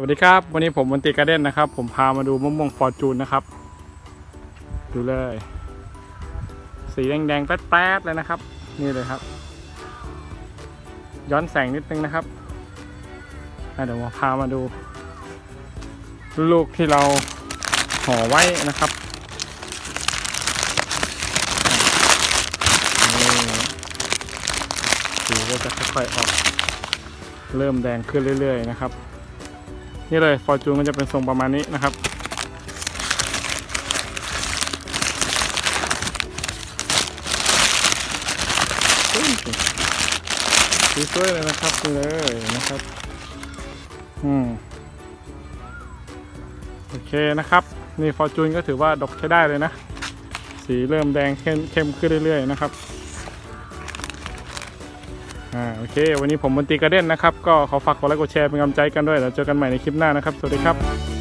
สวัสดีครับ วันนี้ผมวันติการเด้นนะครับ ผมพามาดูมะม่วงฟอร์จูนนะครับ ดูเลย สีแดงๆแป๊ดๆเลยนะครับ นี่เลยครับ ย้อนแสงนิดนึงนะครับเดี๋ยวมาพามาดู ลูกที่เราห่อไว้นะครับนี่สีก็จะค่อยๆออก เริ่มแดงขึ้นเรื่อย ๆ นะครับ นี่เลยฟอร์จูนมันจะเป็นทรงประมาณนี้นะครับอุ้ยสวยเลยนะครับเลยนะครับอืมโอเคนะครับ นี่ฟอร์จูนก็ถือว่าดกใช้ได้เลยนะ สีเริ่มแดงเข้มเข้มขึ้นเรื่อยๆนะครับ อ่าโอเค วันนี้ผมมนตรีกระเด็นนะครับ ก็ขอฝากกดไลค์กดแชร์เป็นกำลังใจกันด้วยแล้วเจอกันใหม่ในคลิปหน้านะครับ สวัสดีครับ